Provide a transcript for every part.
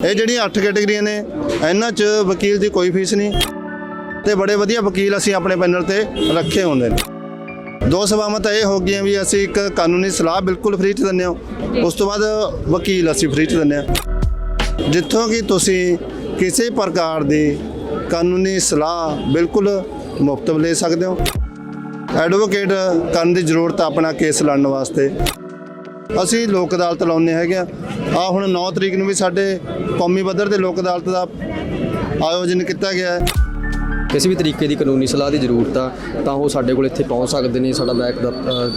ਇਹ ਜਿਹੜੀਆਂ 8 ਕੈਟੇਗਰੀਆਂ ਨੇ, ਇਹਨਾਂ 'ਚ ਵਕੀਲ ਦੀ ਕੋਈ ਫੀਸ ਨਹੀਂ ਤੇ ਬੜੇ ਵਧੀਆ ਵਕੀਲ ਅਸੀਂ ਆਪਣੇ ਪੈਨਲ ਤੇ ਰੱਖੇ ਹੁੰਦੇ ਨੇ। ਦੋ ਸਵਾਮਤ ਇਹ ਹੋ ਗਈਆਂ ਵੀ ਅਸੀਂ ਇੱਕ ਕਾਨੂੰਨੀ ਸਲਾਹ ਬਿਲਕੁਲ ਫ੍ਰੀ ਚ ਦਿੰਦੇ ਹਾਂ, ਉਸ ਤੋਂ ਬਾਅਦ ਵਕੀਲ ਅਸੀਂ ਫ੍ਰੀ ਚ ਦਿੰਦੇ ਹਾਂ। ਜਿੱਥੋਂ ਕਿ ਤੁਸੀਂ ਕਿਸੇ ਪ੍ਰਕਾਰ ਦੀ ਕਾਨੂੰਨੀ ਸਲਾਹ ਬਿਲਕੁਲ ਮੁਫਤ ਲੈ ਸਕਦੇ ਹੋ। ਐਡਵੋਕੇਟ ਕਰਨ ਦੀ ਜ਼ਰੂਰਤ ਆਪਣਾ ਕੇਸ ਲੜਨ ਵਾਸਤੇ। ਅਸੀਂ ਲੋਕ ਅਦਾਲਤ ਲਾਉਂਦੇ ਹੈਗੇ ਆ। ਆਹ ਹੁਣ 9 ਤਰੀਕ ਨੂੰ ਵੀ ਸਾਡੇ ਕੌਮੀ ਪੱਧਰ ਤੇ ਲੋਕ ਅਦਾਲਤ ਦਾ ਆਯੋਜਨ ਕੀਤਾ ਗਿਆ ਹੈ। ਕਿਸੇ ਵੀ ਤਰੀਕੇ ਦੀ ਕਾਨੂੰਨੀ ਸਲਾਹ ਦੀ ਜ਼ਰੂਰਤ ਆ ਤਾਂ ਉਹ ਸਾਡੇ ਕੋਲ ਇੱਥੇ ਪਹੁੰਚ ਸਕਦੇ ਨੇ। ਸਾਡਾ ਬੈਕ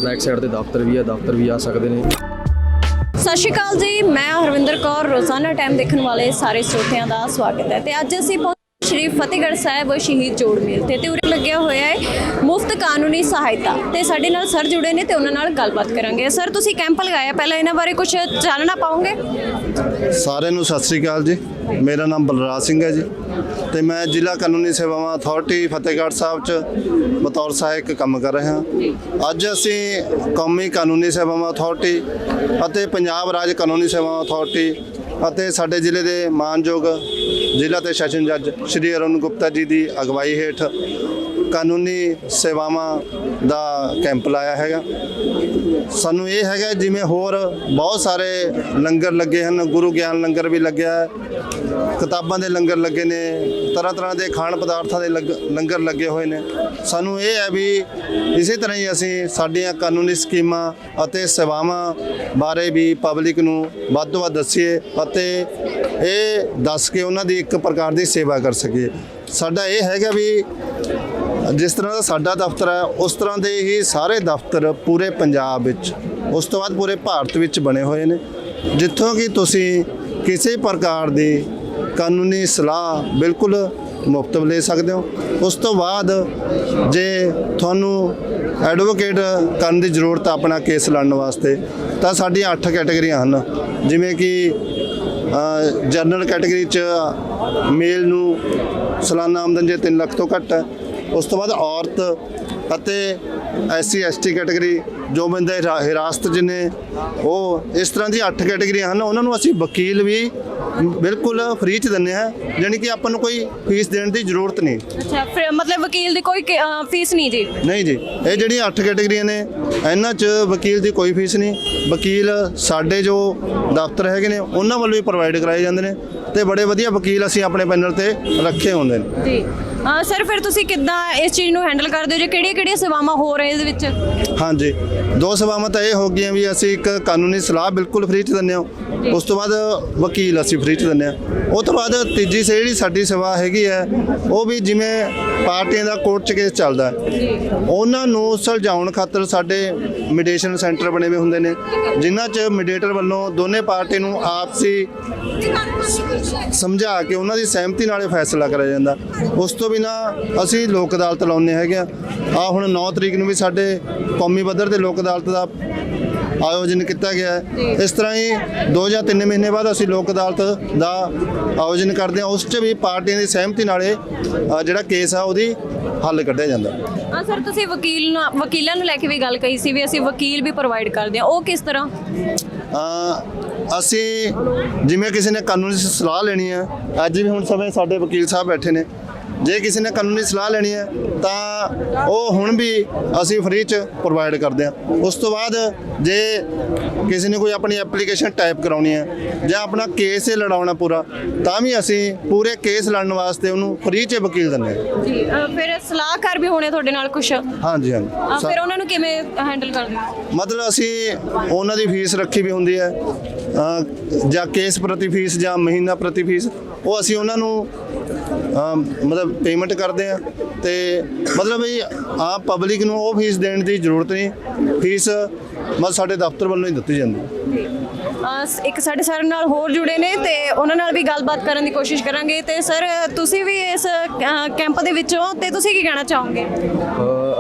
ਬੈਕ ਸਾਈਡ ਤੇ ਦਫ਼ਤਰ ਵੀ ਆ ਦਫ਼ਤਰ ਵੀ ਆ ਸਕਦੇ ਨੇ। ਸਤਿ ਸ਼੍ਰੀ ਅਕਾਲ ਜੀ ਮੈਂ ਹਰਵਿੰਦਰ ਕੌਰ। ਰੋਜ਼ਾਨਾ ਟਾਈਮ ਦੇਖਣ ਵਾਲੇ ਸਾਰੇ ਸਰੋਤਿਆਂ ਦਾ ਸਵਾਗਤ ਹੈ। ਤੇ ਅੱਜ ਅਸੀਂ ਸ਼੍ਰੀ ਫਤਿਹਗੜ੍ਹ ਸਾਹਿਬ ਸ਼ਹੀਦ ਜੋੜ ਮੇਲ ਤੇ ਤੇ ਉਰੇ ਲੱਗਿਆ ਹੋਇਆ ਹੈ ਮੁਫਤ ਕਾਨੂੰਨੀ ਸਹਾਇਤਾ ਤੇ ਸਾਡੇ ਨਾਲ ਸਰ ਜੁੜੇ ਨੇ ਤੇ ਉਹਨਾਂ ਨਾਲ ਗੱਲਬਾਤ ਕਰਾਂਗੇ। ਸਰ, ਤੁਸੀਂ ਕੈਂਪ ਲਗਾਇਆ, ਪਹਿਲਾਂ ਇਹਨਾਂ ਬਾਰੇ ਕੁਝ ਜਾਣਨਾ ਪਾਉਂਗੇ ਸਾਰਿਆਂ ਨੂੰ ਸਤਿ ਸ੍ਰੀ ਅਕਾਲ ਜੀ। ਮੇਰਾ ਨਾਮ ਬਲਰਾਜ ਸਿੰਘ ਹੈ ਜੀ ਤੇ ਮੈਂ ਜ਼ਿਲ੍ਹਾ ਕਾਨੂੰਨੀ ਸੇਵਾਵਾਂ ਅਥਾਰਟੀ ਫਤਿਹਗੜ੍ਹ ਸਾਹਿਬ 'ਚ ਬਤੌਰ ਸਹਾਇਕ ਕੰਮ ਕਰ ਰਿਹਾ ਹਾਂ। ਅੱਜ ਅਸੀਂ ਕੌਮੀ ਕਾਨੂੰਨੀ ਸੇਵਾਵਾਂ ਅਥਾਰਟੀ ਅਤੇ ਪੰਜਾਬ ਰਾਜ ਕਾਨੂੰਨੀ ਸੇਵਾਵਾਂ ਅਥਾਰਟੀ ਅਤੇ ਸਾਡੇ ਜ਼ਿਲ੍ਹੇ ਦੇ ਮਾਨਯੋਗ ਜ਼ਿਲ੍ਹਾ ਤੇ ਸੈਸ਼ਨ ਜੱਜ ਸ਼੍ਰੀ ਅਰੁਣ ਗੁਪਤਾ ਜੀ ਦੀ ਅਗਵਾਈ ਹੇਠ ਕਾਨੂੰਨੀ ਸੇਵਾਵਾਂ ਦਾ ਕੈਂਪ ਲਾਇਆ ਹੈਗਾ। ਸਾਨੂੰ ਇਹ ਹੈਗਾ ਜਿਵੇਂ ਹੋਰ ਬਹੁਤ ਸਾਰੇ ਲੰਗਰ ਲੱਗੇ ਹਨ। ਗੁਰੂ ਗਿਆਨ ਲੰਗਰ ਵੀ ਲੱਗਿਆ ਹੈ। ਕਿਤਾਬਾਂ ਦੇ ਲੰਗਰ ਲੱਗੇ ਨੇ। ਤਰ੍ਹਾਂ ਤਰ੍ਹਾਂ ਦੇ ਖਾਣ ਪਦਾਰਥਾਂ ਦੇ ਲੰਗ- ਲੰਗਰ ਲੱਗੇ ਹੋਏ ਨੇ। ਸਾਨੂੰ ਇਹ ਹੈ ਵੀ ਇਸੇ ਤਰ੍ਹਾਂ ਹੀ ਅਸੀਂ ਸਾਡੀਆਂ ਕਾਨੂੰਨੀ ਸਕੀਮਾਂ ਅਤੇ ਸੇਵਾਵਾਂ ਬਾਰੇ ਵੀ ਪਬਲਿਕ ਨੂੰ ਵੱਧ ਤੋਂ ਵੱਧ ਦੱਸੀਏ ਅਤੇ ਇਹ ਦੱਸ ਕੇ ਉਹਨਾਂ ਦੀ ਇੱਕ ਪ੍ਰਕਾਰ ਦੀ ਸੇਵਾ ਕਰ ਸਕੀਏ। ਸਾਡਾ ਇਹ ਹੈਗਾ ਵੀ ਜਿਸ ਤਰ੍ਹਾਂ ਦਾ ਸਾਡਾ ਦਫ਼ਤਰ ਹੈ, ਉਸ ਤਰ੍ਹਾਂ ਦੇ ਹੀ ਸਾਰੇ ਦਫ਼ਤਰ ਪੂਰੇ ਪੰਜਾਬ ਵਿੱਚ, ਉਸ ਤੋਂ ਬਾਅਦ ਪੂਰੇ ਭਾਰਤ ਵਿੱਚ ਬਣੇ ਹੋਏ ਨੇ। ਜਿੱਥੋਂ ਕਿ ਤੁਸੀਂ ਕਿਸੇ ਪ੍ਰਕਾਰ ਦੀ ਕਾਨੂੰਨੀ ਸਲਾਹ ਬਿਲਕੁਲ ਮੁਫਤ ਲੈ ਸਕਦੇ ਹੋ। ਉਸ ਤੋਂ ਬਾਅਦ ਜੇ ਤੁਹਾਨੂੰ ਐਡਵੋਕੇਟ ਕਰਨ ਦੀ ਜ਼ਰੂਰਤ ਆ ਆਪਣਾ ਕੇਸ ਲੜਨ ਵਾਸਤੇ, ਤਾਂ ਸਾਡੀਆਂ 8 ਕੈਟਾਗਰੀਆਂ ਹਨ। ਜਿਵੇਂ ਕਿ ਜਨਰਲ ਕੈਟਾਗਰੀ ਚ ਮੇਲ ਨੂੰ ਸਾਲਾਨਾ ਆਮਦਨ ਜੇ 3 ਲੱਖ ਤੋਂ ਘੱਟ ਹੈ ਉਸ ਤੋਂ ਬਾਅਦ ਔਰਤ ਅਤੇ ਐਸਸੀ ਐਸਟੀ ਕੈਟਾਗਰੀ ਜੋ ਬੰਦੇ ਹਿਰਾ- ਹਿਰਾਸਤ 'ਚ ਨੇ ਉਹ ਇਸ ਤਰ੍ਹਾਂ ਦੀ 8 ਕੈਟਾਗਰੀਆਂ ਹਨ ਉਹਨਾਂ ਨੂੰ ਅਸੀਂ ਵਕੀਲ ਵੀ ਬਿਲਕੁਲ ਫ੍ਰੀ ਚ ਦਿੰਦੇ ਹਾਂ ਯਾਨੀ ਕਿ ਆਪਾਂ ਨੂੰ ਕੋਈ ਫੀਸ ਦੇਣ ਦੀ ਜ਼ਰੂਰਤ ਨਹੀਂ। ਅੱਛਾ ਫਿਰ ਮਤਲਬ ਵਕੀਲ ਦੀ ਕੋਈ ਫੀਸ ਨਹੀਂ ਜੀ? ਨਹੀਂ ਜੀ ਇਹ ਜਿਹੜੀਆਂ 8 ਕੈਟਾਗਰੀਆਂ ਨੇ ਇਹਨਾਂ 'ਚ ਵਕੀਲ ਦੀ ਕੋਈ ਫੀਸ ਨਹੀਂ। ਵਕੀਲ ਸਾਡੇ ਜੋ ਦਫ਼ਤਰ ਹੈਗੇ ਨੇ ਉਹਨਾਂ ਵੱਲੋਂ ਹੀ ਪ੍ਰੋਵਾਈਡ ਕਰਾਏ ਜਾਂਦੇ ਨੇ ਤੇ ਬੜੇ ਵਧੀਆ ਵਕੀਲ ਅਸੀਂ ਆਪਣੇ ਪੈਨਲ ਤੇ ਰੱਖੇ ਹੁੰਦੇ ਨੇ। ਜੀ। ਸਰ, ਫਿਰ ਤੁਸੀਂ ਕਿੱਦਾਂ ਇਸ ਚੀਜ਼ ਨੂੰ ਹੈਂਡਲ ਕਰਦੇ ਹੋ? ਜੇ ਕਿਹੜੀਆਂ ਕਿਹੜੀਆਂ ਸੇਵਾਵਾਂ ਹੋ ਰਹੇ ਇਹਦੇ ਵਿੱਚ? ਹਾਂਜੀ। ਦੋ ਸੇਵਾਵਾਂ ਤਾਂ ਇਹ ਹੋ ਗਈਆਂ ਵੀ ਅਸੀਂ ਇੱਕ ਕਾਨੂੰਨੀ ਸਲਾਹ ਬਿਲਕੁਲ ਫ੍ਰੀ ਚ ਦਿੰਦੇ ਹਾਂ। ਉਸ ਤੋਂ ਬਾਅਦ ਵਕੀਲ ਅਸੀਂ ਫ੍ਰੀ ਚ ਦਿੰਦੇ ਹਾਂ। ਉਹ ਤੋਂ ਬਾਅਦ ਤੀਜੀ ਸੇ ਜਿਹੜੀ ਸਾਡੀ ਸੇਵਾ ਹੈਗੀ ਹੈ, ਉਹ ਵੀ ਜਿਵੇਂ ਪਾਰਟੀਆਂ ਦਾ ਕੋਰਟ ਚ ਕੇਸ ਚੱਲਦਾ ਉਹਨਾਂ ਨੂੰ ਸੁਲਝਾਉਣ ਖਾਤਰ ਸਾਡੇ ਮੀਡੀਏਸ਼ਨ ਸੈਂਟਰ ਬਣੇ ਹੋਏ ਹੁੰਦੇ ਨੇ, ਜਿਨ੍ਹਾਂ ਚ ਮੀਡੀਏਟਰ ਵੱਲੋਂ ਦੋਨੇ ਪਾਰਟੀ ਨੂੰ ਆਪਸੀ ਸਮਝਾ ਕੇ ਉਹਨਾਂ ਦੀ ਸਹਿਮਤੀ ਨਾਲ ਇਹ ਫੈਸਲਾ ਕਰਿਆ ਜਾਂਦਾ। ਉਸ ਤੋਂ ਬਿਨਾ ਅਸੀਂ ਲੋਕ ਅਦਾਲਤ ਲਾਉਂਦੇ ਹੈਗੇ ਆ। ਆਹ ਹੁਣ 9 ਤਰੀਕ ਨੂੰ ਵੀ ਸਾਡੇ ਕੌਮੀ ਪੱਧਰ ਤੇ ਲੋਕ ਅਦਾਲਤ ਦਾ ਆਯੋਜਨ ਕੀਤਾ ਗਿਆ ਹੈ। ਇਸ ਤਰ੍ਹਾਂ ਹੀ 2 ਜਾਂ 3 ਮਹੀਨੇ ਬਾਅਦ ਅਸੀਂ ਲੋਕ ਅਦਾਲਤ ਦਾ ਆਯੋਜਨ ਕਰਦੇ ਹਾਂ। ਉਸ 'ਚ ਵੀ ਪਾਰਟੀਆਂ ਦੀ ਸਹਿਮਤੀ ਨਾਲ ਇਹ ਜਿਹੜਾ ਕੇਸ ਆ ਉਹਦੀ ਹੱਲ ਕੱਢਿਆ ਜਾਂਦਾ। ਹਾਂ ਸਰ ਤੁਸੀਂ ਵਕੀਲ ਨੂੰ ਵਕੀਲਾਂ ਨੂੰ ਲੈ ਕੇ ਵੀ ਗੱਲ ਕਹੀ ਸੀ ਵੀ ਅਸੀਂ ਵਕੀਲ ਵੀ ਪ੍ਰੋਵਾਈਡ ਕਰਦੇ ਹਾਂ। ਉਹ ਕਿਸ ਤਰ੍ਹਾਂ? ਅਸੀਂ ਜਿਵੇਂ ਕਿਸੇ ਨੇ ਕਾਨੂੰਨੀ ਸਲਾਹ ਲੈਣੀ ਹੈ ਅੱਜ ਵੀ ਹੁਣ ਸਮੇਂ ਸਾਡੇ ਵਕੀਲ ਸਾਹਿਬ ਬੈਠੇ ਨੇ। ਜੇ ਕਿਸੇ ਨੇ ਕਾਨੂੰਨੀ ਸਲਾਹ ਲੈਣੀ ਹੈ ਤਾਂ ਉਹ ਹੁਣ ਵੀ ਅਸੀਂ ਫ੍ਰੀ ਚ ਪ੍ਰੋਵਾਈਡ ਕਰਦੇ ਹਾਂ। ਉਸ ਤੋਂ ਬਾਅਦ ਜੇ ਕਿਸੇ ਨੇ ਕੋਈ ਆਪਣੀ ਐਪਲੀਕੇਸ਼ਨ ਟਾਈਪ ਕਰਾਉਣੀ ਹੈ ਜਾਂ ਆਪਣਾ ਕੇਸ ਹੀ ਲੜਾਉਣਾ ਪੂਰਾ ਤਾਂ ਵੀ ਅਸੀਂ ਪੂਰੇ ਕੇਸ ਲੜਨ ਵਾਸਤੇ ਉਹਨੂੰ ਫ੍ਰੀ ਚ ਵਕੀਲ ਦਿੰਦੇ ਹਾਂ। ਜੀ ਫਿਰ ਸਲਾਹਕਾਰ ਵੀ ਹੋਣੇ ਤੁਹਾਡੇ ਨਾਲ ਕੁਝ ਹਾਂਜੀ ਹਾਂਜੀ। ਫਿਰ ਉਹਨਾਂ ਨੂੰ ਕਿਵੇਂ ਹੈਂਡਲ ਕਰਦੇ ਹੋ? ਮਤਲਬ ਅਸੀਂ ਉਹਨਾਂ ਦੀ ਫੀਸ ਰੱਖੀ ਵੀ ਹੁੰਦੀ ਹੈ ਜਾਂ ਕੇਸ ਪ੍ਰਤੀ ਫੀਸ ਜਾਂ ਮਹੀਨਾ ਪ੍ਰਤੀ ਫੀਸ ਉਹ ਅਸੀਂ ਉਹਨਾਂ ਨੂੰ ਅ, ਮਤਲਬ ਪੇਮੈਂਟ ਕਰਦੇ ਆ ਤੇ ਮਤਲਬ ਵੀ ਆ ਪਬਲਿਕ ਨੂੰ ਉਹ ਫੀਸ ਦੇਣ ਦੀ ਜ਼ਰੂਰਤ ਨਹੀਂ। ਫੀਸ ਮਤਲਬ ਸਾਡੇ ਦਫ਼ਤਰ ਵੱਲੋਂ ਹੀ ਦਿੱਤੀ ਜਾਂਦੀ। ਇੱਕ ਸਾਡੇ ਸਰ ਨਾਲ ਹੋਰ ਜੁੜੇ ਨੇ ਤੇ ਉਹਨਾਂ ਨਾਲ ਵੀ ਗੱਲਬਾਤ ਕਰਨ ਦੀ ਕੋਸ਼ਿਸ਼ ਕਰਾਂਗੇ। ਤੇ ਸਰ, ਤੁਸੀਂ ਵੀ ਇਸ ਕੈਂਪ ਦੇ ਵਿੱਚੋਂ ਤੇ ਤੁਸੀਂ ਕੀ ਕਹਿਣਾ ਚਾਹੋਗੇ?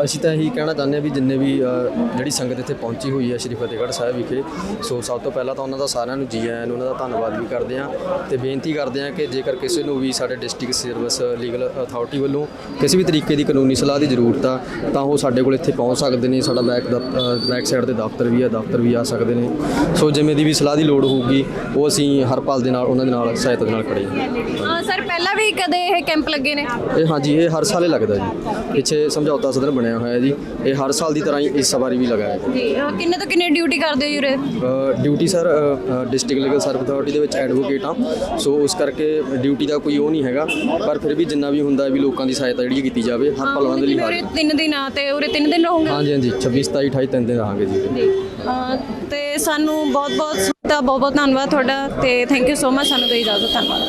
ਅਸੀਂ ਤਾਂ ਇਹੀ ਕਹਿਣਾ ਚਾਹੁੰਦੇ ਹਾਂ ਵੀ ਜਿੰਨੇ ਵੀ ਜਿਹੜੀ ਸੰਗਤ ਇੱਥੇ ਪਹੁੰਚੀ ਹੋਈ ਹੈ ਸ਼੍ਰੀ ਫਤਿਹਗੜ੍ਹ ਸਾਹਿਬ ਵਿਖੇ, ਸੋ ਸਭ ਤੋਂ ਪਹਿਲਾਂ ਤਾਂ ਉਹਨਾਂ ਦਾ ਸਾਰਿਆਂ ਨੂੰ ਜੀ ਆਇਆਂ ਉਹਨਾਂ ਦਾ ਧੰਨਵਾਦ ਵੀ ਕਰਦੇ ਹਾਂ ਤੇ ਬੇਨਤੀ ਕਰਦੇ ਹਾਂ ਕਿ ਜੇਕਰ ਕਿਸੇ ਨੂੰ ਵੀ ਸਾਡੇ ਡਿਸਟ੍ਰਿਕਟ ਸਰਵਿਸ ਲੀਗਲ ਅਥਾਰਟੀ ਵੱਲੋਂ ਕਿਸੇ ਵੀ ਤਰੀਕੇ ਦੀ ਕਾਨੂੰਨੀ ਸਲਾਹ ਦੀ ਜ਼ਰੂਰਤ ਆ, ਤਾਂ ਉਹ ਸਾਡੇ ਕੋਲ ਇੱਥੇ ਪਹੁੰਚ ਸਕਦੇ ਨੇ, ਸਾਡਾ ਬੈਕ ਬੈਕ ਸਾਈਡ ਤੇ ਦਫ਼ਤਰ ਵੀ ਹੈ ਦਫ਼ਤਰ ਵੀ ਆ ਸਕਦੇ ਨੇ। ਸੋ ਜਿਵੇਂ ਦੀ ਵੀ ਸਲਾਹ ਸਲਾਹ ਦੀ ਲੋੜ ਹੋਊਗੀ ਉਹ ਅਸੀਂ ਹਰ ਪਲ ਦੇ ਨਾਲ ਉਹਨਾਂ ਦੇ ਨਾਲ ਸਹਾਇਤਾ ਦੇ ਨਾਲ ਖੜੇ ਹਾਂ। ਸਰ ਪਹਿਲਾਂ ਵੀ ਕਦੇ ਇਹ ਕੈਂਪ ਲੱਗੇ ਨੇ? ਇਹ ਹਾਂਜੀ ਇਹ ਹਰ ਸਾਲ ਹੀ ਲੱਗਦਾ ਜੀ। ਪਿੱਛੇ ਸਮਝੌਤਾ ਸਦਨ ਬਣਿਆ ਹੋਇਆ ਹੈ ਜੀ। ਇਹ ਹਰ ਸਾਲ ਦੀ ਤਰ੍ਹਾਂ ਹੀ ਇਸ ਵਾਰੀ ਵੀ ਲਗਾਇਆ ਹੈ ਜੀ ਕਿੰਨੇ ਤੋਂ ਕਿੰਨੇ ਡਿਊਟੀ ਕਰਦੇ ਹੋ ਜੁਰੇ duty sir district legal service authority ਦੇ ਵਿੱਚ ਐਡਵੋਕੇਟ ਹਾਂ। ਸੋ ਉਸ ਕਰਕੇ ਡਿਊਟੀ ਦਾ ਕੋਈ ਉਹ ਨਹੀਂ ਹੈਗਾ। ਪਰ ਫਿਰ ਵੀ ਜਿੰਨਾ ਵੀ ਹੁੰਦਾ ਹੈ ਵੀ ਲੋਕਾਂ ਦੀ ਸਹਾਇਤਾ ਜਿਹੜੀ ਕੀਤੀ ਜਾਵੇ ਹਰ ਪਲ ਉਹਨਾਂ ਦੇ ਲਈ ਉਰੇ ਹਾਜ਼ਰ ਤਿੰਨ ਦਿਨ ਆ ਤੇ ਉਰੇ ਤਿੰਨ ਦਿਨ ਰਹੋਗੇ? ਹਾਂਜੀ ਹਾਂਜੀ 26 27 28 ਤਿੰਨ ਦਿਨ ਰਹਾਂਗੇ ਜੀ। ਤੇ ਸਾਨੂੰ ਬਹੁਤ ਬਹੁਤ ਬਹੁਤ ਬਹੁਤ ਧੰਨਵਾਦ ਤੁਹਾਡਾ ਤੇ ਥੈਂਕ ਯੂ ਸੋ ਮਚ ਸਾਨੂੰ ਦੇ ਇਜਾਜ਼ਤ, ਧੰਨਵਾਦ।